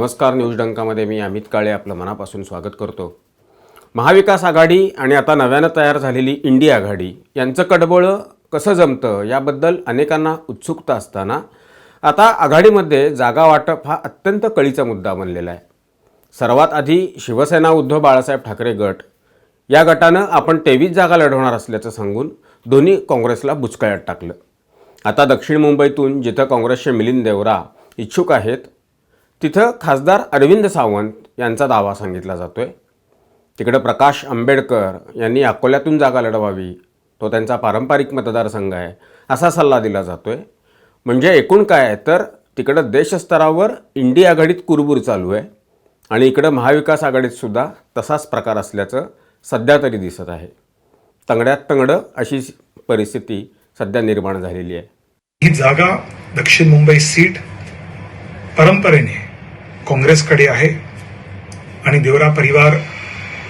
नमस्कार न्यूज डंकामध्ये मी अमित काळे आपलं मनापासून स्वागत करतो. महाविकास आघाडी आणि आता नव्यानं तयार झालेली इंडिया आघाडी यांचं कडबोळं कसं जमतं याबद्दल अनेकांना उत्सुकता असताना आता आघाडीमध्ये जागा वाटप हा अत्यंत कळीचा मुद्दा बनलेला आहे. सर्वात आधी शिवसेना उद्धव बाळासाहेब ठाकरे गट या गटानं आपण तेवीस जागा लढवणार असल्याचं सांगून दोन्ही काँग्रेसला बुचकळ्यात टाकलं. आता दक्षिण मुंबईतून जिथं काँग्रेसचे मिलिंद देवरा इच्छुक आहेत तिथं खासदार अरविंद सावंत यांचा दावा सांगितला जातो आहे तिकडं प्रकाश आंबेडकर यांनी अकोल्यातून जागा लढवावी तो त्यांचा पारंपरिक मतदारसंघ आहे असा सल्ला दिला जातो आहे म्हणजे एकूण काय आहे तर तिकडं देशस्तरावर इंडिया आघाडीत कुरबूर चालू आहे आणि इकडं महाविकास आघाडीतसुद्धा तसाच प्रकार असल्याचं सध्या तरी दिसत आहे. तंगड्यात तंगडं अशी परिस्थिती सध्या निर्माण झालेली आहे. ही जागा दक्षिण मुंबई सीट परंपरेने काँग्रेसकडे आहे आणि देवरा परिवार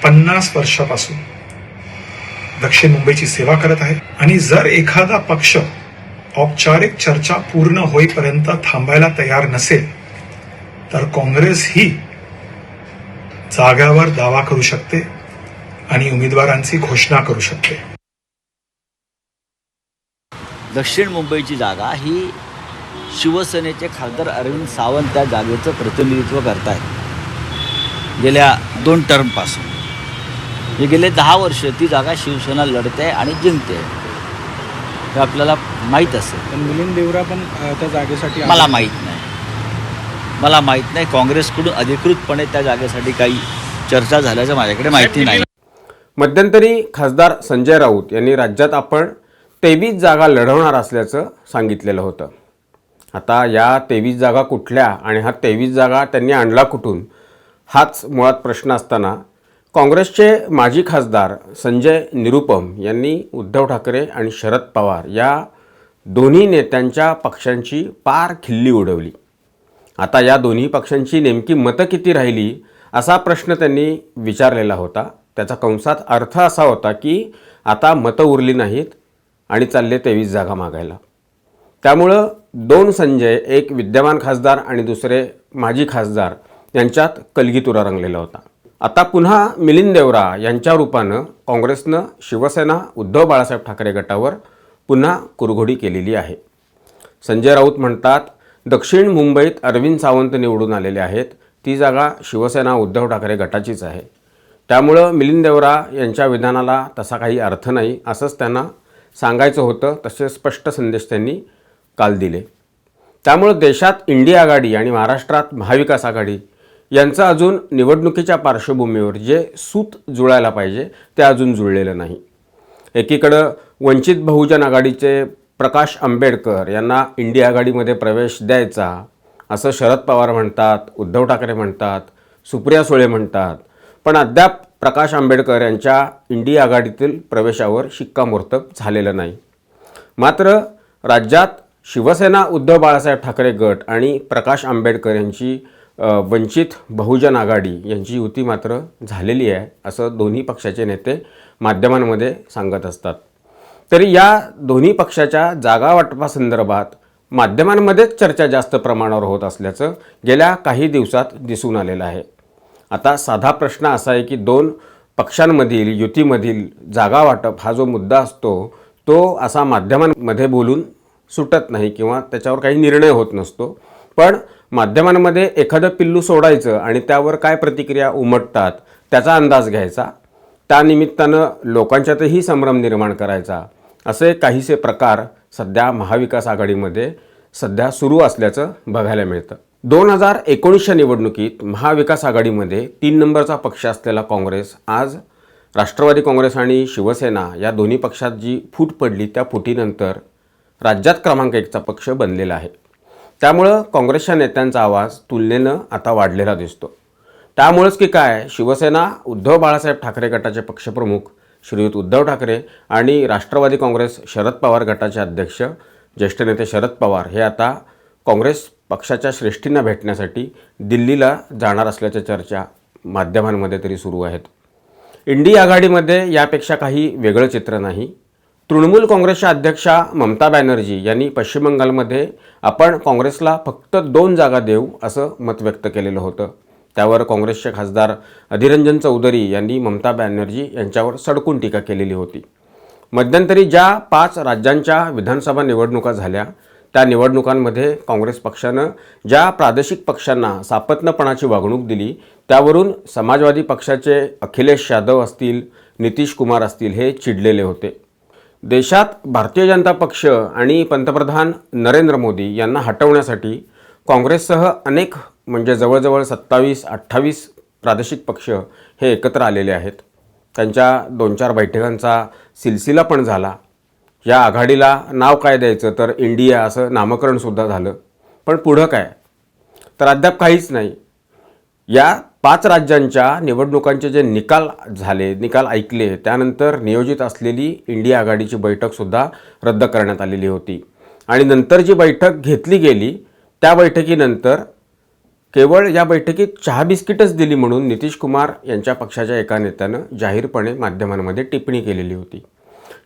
पन्नास वर्षापासून दक्षिण मुंबईची सेवा करत आहे. आणि जर एखादा पक्ष औपचारिक चर्चा पूर्ण होईपर्यंत थांबायला तयार नसेल तर काँग्रेस ही जाग्यावर दावा करू शकते आणि उमेदवारांची घोषणा करू शकते. दक्षिण मुंबईची जागा ही शिवसेनेचे खासदार अरविंद सावंत त्या जागेचं प्रतिनिधित्व करत आहेत गेल्या दोन टर्मपासून. हे गेले दहा वर्ष ती जागा शिवसेना लढते आणि जिंकते. हे आपल्याला माहीत असेल. पण मिलिंद देवरा पण त्या जागेसाठी मला माहीत नाही. मला माहीत नाही काँग्रेसकडून अधिकृतपणे त्या जागेसाठी काही चर्चा झाल्याचं माझ्याकडे माहिती नाही. मध्यंतरी खासदार संजय राऊत यांनी राज्यात आपण तेवीस जागा लढवणार असल्याचं सांगितलेलं होतं. आता या तेवीस जागा कुठल्या आणि हा तेवीस जागा त्यांनी आणला कुठून? हाच मुळात प्रश्न असताना काँग्रेसचे माजी खासदार संजय निरुपम यांनी उद्धव ठाकरे आणि शरद पवार या दोन्ही नेत्यांच्या पक्षांची पार खिल्ली उडवली. आता या दोन्ही पक्षांची नेमकी मतं किती राहिली असा प्रश्न त्यांनी विचारलेला होता. त्याचा कंसात अर्थ असा होता की आता मतं उरली नाहीत आणि चालले तेवीस जागा मागायला. त्यामुळं दोन संजय एक विद्यमान खासदार आणि दुसरे माजी खासदार यांच्यात कलगीतुरा रंगलेला होता. आता पुन्हा मिलिंद देवरा यांच्या रूपानं काँग्रेसनं शिवसेना उद्धव बाळासाहेब ठाकरे गटावर पुन्हा कुरघोडी केलेली आहे. संजय राऊत म्हणतात दक्षिण मुंबईत अरविंद सावंत निवडून आलेले आहेत. ती जागा शिवसेना उद्धव ठाकरे गटाचीच आहे. त्यामुळं मिलिंद देवरा यांच्या विधानाला तसा काही अर्थ नाही असंच त्यांना सांगायचं होतं तसे स्पष्ट संदेश त्यांनी काल दिले. त्यामुळं देशात इंडिया आघाडी आणि महाराष्ट्रात महाविकास आघाडी यांचं अजून निवडणुकीच्या पार्श्वभूमीवर जे सूत जुळायला पाहिजे ते अजून जुळलेलं नाही. एकीकडं वंचित बहुजन आघाडीचे प्रकाश आंबेडकर यांना इंडिया आघाडीमध्ये प्रवेश द्यायचा असं शरद पवार म्हणतात उद्धव ठाकरे म्हणतात सुप्रिया सुळे म्हणतात पण अद्याप प्रकाश आंबेडकर यांच्या इंडिया आघाडीतील प्रवेशावर शिक्कामोर्तब झालेलं नाही. मात्र राज्यात शिवसेना उद्धव बाळासाहेब ठाकरे गट आणि प्रकाश आंबेडकर यांची वंचित बहुजन आघाडी यांची युती मात्र झालेली आहे असं दोन्ही पक्षाचे नेते माध्यमांमध्ये सांगत असतात. तरी या दोन्ही पक्षाच्या जागा वाटपासंदर्भात माध्यमांमध्येच चर्चा जास्त प्रमाणावर होत असल्याचं गेल्या काही दिवसात दिसून आलेलं आहे. आता साधा प्रश्न असा आहे की दोन पक्षांमधील युतीमधील जागा वाटप हा जो मुद्दा असतो तो असा माध्यमांमध्ये बोलून सुटत नाही किंवा त्याच्यावर काही निर्णय होत नसतो. पण माध्यमांमध्ये एखादं पिल्लू सोडायचं आणि त्यावर काय प्रतिक्रिया उमटतात त्याचा अंदाज घ्यायचा. त्यानिमित्तानं लोकांच्यातही संभ्रम निर्माण करायचा. असे काहीसे प्रकार सध्या महाविकास आघाडीमध्ये सध्या सुरू असल्याचं बघायला मिळतं. दोन हजार एकोणीसच्या निवडणुकीत महाविकास आघाडीमध्ये तीन नंबरचा पक्ष असलेला काँग्रेस आज राष्ट्रवादी काँग्रेस आणि शिवसेना या दोन्ही पक्षात जी फूट पडली त्या फुटीनंतर राज्यात क्रमांक एकचा पक्ष बनलेला आहे. त्यामुळं काँग्रेसच्या नेत्यांचा आवाज तुलनेनं आता वाढलेला दिसतो. त्यामुळंच की काय शिवसेना उद्धव बाळासाहेब ठाकरे गटाचे पक्षप्रमुख श्रीयुत उद्धव ठाकरे आणि राष्ट्रवादी काँग्रेस शरद पवार गटाचे अध्यक्ष ज्येष्ठ नेते शरद पवार हे आता काँग्रेस पक्षाच्या श्रेष्ठींना भेटण्यासाठी दिल्लीला जाणार असल्याच्या चर्चा माध्यमांमध्ये तरी सुरू आहेत. इंडी आघाडीमध्ये यापेक्षा काही वेगळं चित्र नाही. तृणमूल काँग्रेसच्या अध्यक्षा ममता बॅनर्जी यांनी पश्चिम बंगालमध्ये आपण काँग्रेसला फक्त दोन जागा देऊ असं मत व्यक्त केलेलं होतं. त्यावर काँग्रेसचे खासदार अधिरंजन चौधरी यांनी ममता बॅनर्जी यांच्यावर सडकून टीका केलेली होती. मध्यंतरी ज्या पाच राज्यांच्या विधानसभा निवडणुका झाल्या त्या निवडणुकांमध्ये काँग्रेस पक्षानं ज्या प्रादेशिक पक्षांना सापत्नपणाची वागणूक दिली त्यावरून समाजवादी पक्षाचे अखिलेश यादव असतील नितीश कुमार असतील हे चिडलेले होते. देशात भारतीय जनता पक्ष आणि पंतप्रधान नरेंद्र मोदी यांना हटवण्यासाठी काँग्रेससह अनेक म्हणजे जवळजवळ सत्तावीस अठ्ठावीस प्रादेशिक पक्ष हे एकत्र आलेले आहेत. त्यांच्या दोन चार बैठकांचा सिलसिला पण झाला. या आघाडीला नाव काय द्यायचं? तर इंडिया असं नामकरणसुद्धा झालं. पण पुढं काय? तर अद्याप काहीच नाही. या पाच राज्यांच्या निवडणुकांचे जे निकाल झाले निकाल ऐकले त्यानंतर नियोजित असलेली इंडिया आघाडीची बैठकसुद्धा रद्द करण्यात आलेली होती. आणि नंतर जी बैठक घेतली गेली त्या बैठकीनंतर केवळ या बैठकीत चहा बिस्किटच दिली म्हणून नितीश कुमार यांच्या पक्षाच्या एका नेत्यानं जाहीरपणे माध्यमांमध्ये टिप्पणी केलेली होती.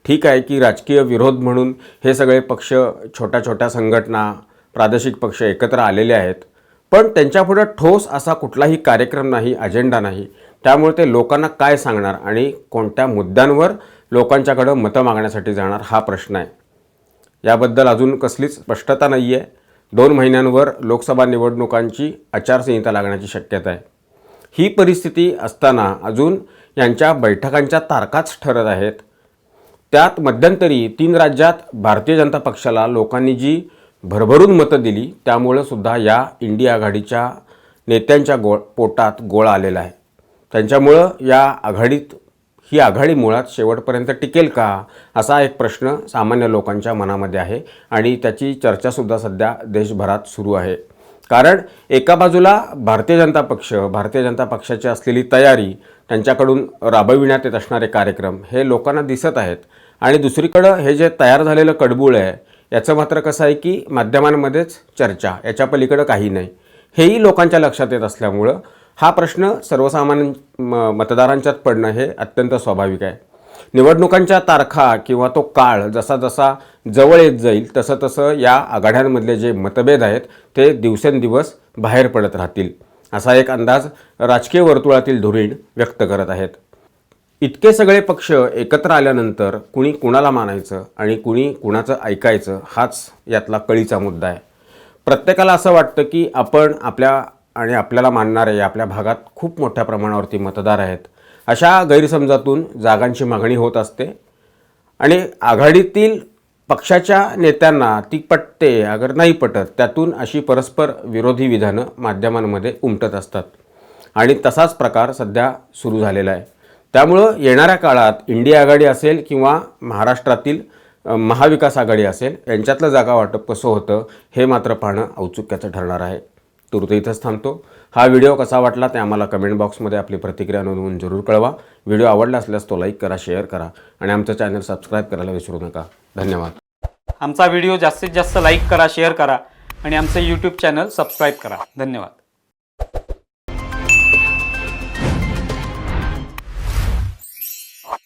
ठीक आहे की राजकीय विरोध म्हणून हे सगळे पक्ष छोट्या छोट्या संघटना प्रादेशिक पक्ष एकत्र आलेले आहेत पण त्यांच्यापुढं ठोस असा कुठलाही कार्यक्रम नाही अजेंडा नाही. त्यामुळे ते लोकांना काय सांगणार आणि कोणत्या मुद्द्यांवर लोकांच्याकडं मतं मागण्यासाठी जाणार हा प्रश्न आहे. याबद्दल अजून कसलीच स्पष्टता नाही आहे दोन महिन्यांवर लोकसभा निवडणुकांची आचारसंहिता लागण्याची शक्यता आहे. ही परिस्थिती असताना अजून यांच्या बैठकांच्या तारखाच ठरत आहेत. त्यात मध्यंतरी तीन राज्यात भारतीय जनता पक्षाला लोकांनी जी भरभरून मतं दिली त्यामुळं सुद्धा या इंडिया आघाडीच्या नेत्यांच्या गो पोटात गोळा आलेला आहे. त्यांच्यामुळं या आघाडीत ही आघाडी मुळात शेवटपर्यंत टिकेल का असा एक प्रश्न सामान्य लोकांच्या मनामध्ये आहे आणि त्याची चर्चासुद्धा सध्या देशभरात सुरू आहे. कारण एका बाजूला भारतीय जनता पक्ष भारतीय जनता पक्षाची असलेली तयारी त्यांच्याकडून राबविण्यात येत असणारे कार्यक्रम हे लोकांना दिसत आहेत आणि दुसरीकडं हे जे तयार झालेलं कडबूळ आहे याचं मात्र कसं आहे की माध्यमांमध्येच चर्चा याच्या पलीकडं काही नाही. हेही लोकांच्या लक्षात येत असल्यामुळं हा प्रश्न सर्वसामान्य म मतदारांच्यात पडणं हे अत्यंत स्वाभाविक आहे. निवडणुकांच्या तारखा किंवा तो काळ जसा जसा जवळ येत जाईल तसं तसं या आघाड्यांमधले जे मतभेद आहेत ते दिवसेंदिवस बाहेर पडत राहतील असा एक अंदाज राजकीय वर्तुळातील धुरीण व्यक्त करत आहेत. इतके सगळे पक्ष एकत्र आल्यानंतर कुणी कुणाला मानायचं आणि कुणी कुणाचं ऐकायचं हाच यातला कळीचा मुद्दा आहे. प्रत्येकाला असं वाटतं की आपण आपल्या आणि आपल्याला मानणारे आपल्या भागात खूप मोठ्या प्रमाणावरती मतदार आहेत. अशा गैरसमजातून जागांची मागणी होत असते. आणि आघाडीतील पक्षाच्या नेत्यांना ती पटते अगर नाही पटत त्यातून अशी परस्पर विरोधी विधानं माध्यमांमध्ये उमटत असतात. आणि तसाच प्रकार सध्या सुरू झालेला आहे. त्यामुळं येणाऱ्या काळात इंडिया आघाडी असेल किंवा महाराष्ट्रातील महाविकास आघाडी असेल यांच्यातलं जागा वाटप कसं होतं हे मात्र पाहणं औत्सुक्याचं ठरणार आहे. तुर्त इथंच थांबतो. हा व्हिडिओ कसा वाटला ते आम्हाला कमेंट बॉक्समध्ये आपली प्रतिक्रिया नोंदवून जरूर कळवा. व्हिडिओ आवडला असल्यास तो लाईक करा शेअर करा आणि आमचं चॅनल सबस्क्राईब करायला विसरू नका. धन्यवाद. आमचा व्हिडिओ जास्तीत जास्त लाईक करा शेअर करा आणि आमचं यूट्यूब चॅनल सबस्क्राईब करा. धन्यवाद.